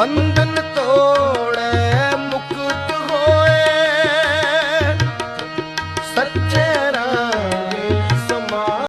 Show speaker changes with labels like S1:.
S1: पंथ